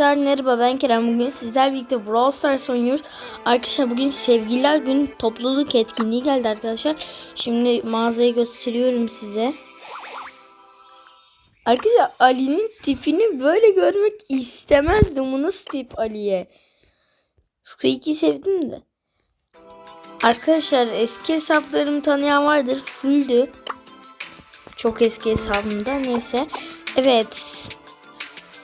Arkadaşlar merhaba ben Kerem. Bugün sizler birlikte Brawl Stars oynuyoruz. Arkadaşlar bugün Sevgililer Günü topluluk etkinliği geldi arkadaşlar. Şimdi mağazayı gösteriyorum size. Arkadaşlar Ali'nin tipini böyle görmek istemezdim. Bu nasıl tip Ali'ye? Squeaky'i sevdim de. Arkadaşlar eski hesaplarımı tanıyan vardır. Fulldü. Çok eski hesabımda. Neyse. Evet.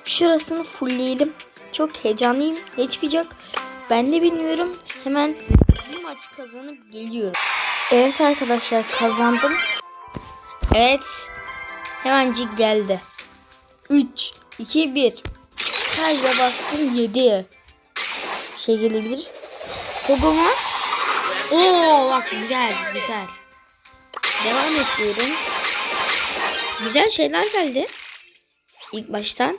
Şurasını fullleyelim. Çok heyecanlıyım. Ne çıkacak? Ben de bilmiyorum. Hemen bir maç kazanıp geliyorum. Evet arkadaşlar kazandım. Evet. Hemencik geldi. 3, 2, 1. Kayda bastım 7. Bir şey gelebilir. Pogo mu? Oo bak güzel güzel. Devam ediyorum. Güzel şeyler geldi. İlk baştan.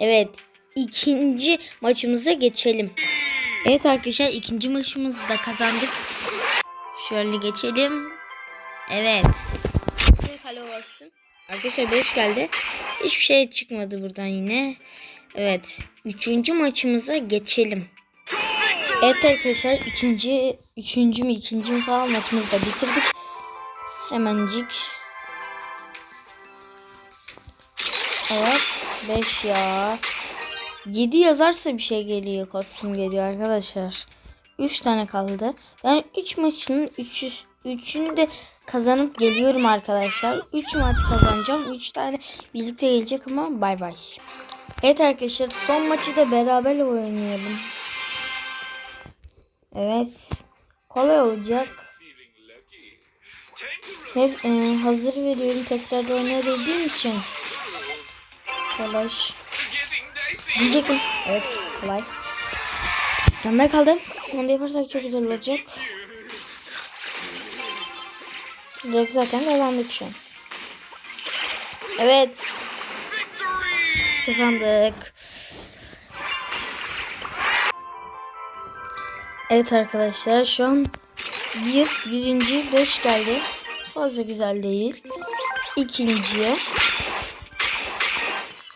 Evet. ikinci maçımıza geçelim. Evet arkadaşlar ikinci maçımızı da kazandık. Şöyle geçelim. Evet. Arkadaşlar 5 geldi. Hiçbir şey çıkmadı buradan yine. Evet. Üçüncü maçımıza geçelim. Evet arkadaşlar ikinci, üçüncü mü ikinci mi falan maçımızı da bitirdik. Hemencik. Evet. 5 ya. 7 yazarsa bir şey geliyor. Kostüm geliyor arkadaşlar. 3 tane kaldı. Ben 3 maçın 3 3'ünü de kazanıp geliyorum arkadaşlar. 3 maç kazanacağım. 3 tane birlikte gelecek ama bay bay. Evet arkadaşlar son maçı da beraber oynayalım. Evet. Kolay olacak. Hep e, hazır veriyorum tekrar oynayabildiğim için. Kolay. Diyecektim. Evet kolay. Yanına kaldım. Onu da yaparsak çok güzel olacak. Direkt zaten kazandık şu an. Evet. Kazandık. Evet arkadaşlar şu an bir, birinci beş geldi. Fazla güzel değil. İkinciye.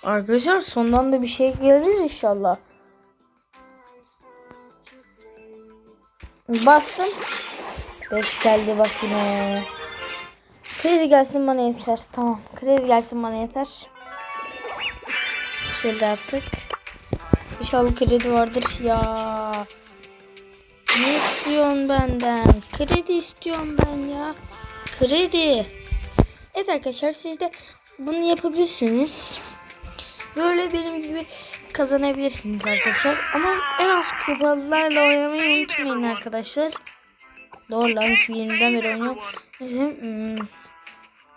Arkadaşlar sondan da bir şey gelir inşallah. Bastım. 5 geldi bak yine. Kredi gelsin bana yeter. Tamam. Kredi gelsin bana yeter. Şöyle yaptık. İnşallah kredi vardır ya. Ne istiyorsun benden? Kredi istiyorum ben ya. Kredi. Evet arkadaşlar siz de bunu yapabilirsiniz. Böyle benim gibi kazanabilirsiniz arkadaşlar. Ama en az kupalarla oynamayı unutmayın arkadaşlar. Doğru lan 2020'den beri oynuyorum. Mesela, hmm.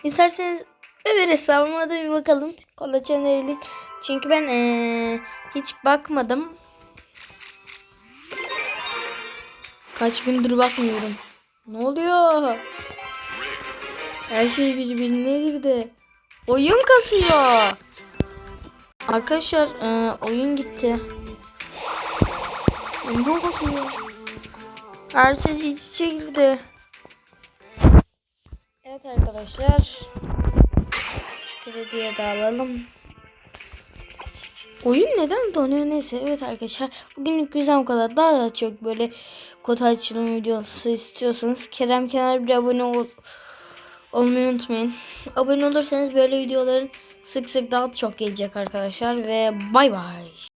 İsterseniz öbür hesabıma da bir bakalım. Kolaçan edelim. Çünkü ben ee, hiç bakmadım. Kaç gündür bakmıyorum. Ne oluyor? Her şey birbirine girdi. Oyun kasıyor. Arkadaşlar e, oyun gitti. Oyun kasıyor. Her şey iç içe girdi. Evet arkadaşlar. Krediye de alalım. Oyun neden donuyor neyse. Evet arkadaşlar. Bugünlük bizden bu kadar. Daha da çok böyle kod açılım videosu istiyorsanız Kerem Kenar bir abone ol olmayı unutmayın. Abone olursanız böyle videoların sık sık daha çok gelecek arkadaşlar. Ve bay bay.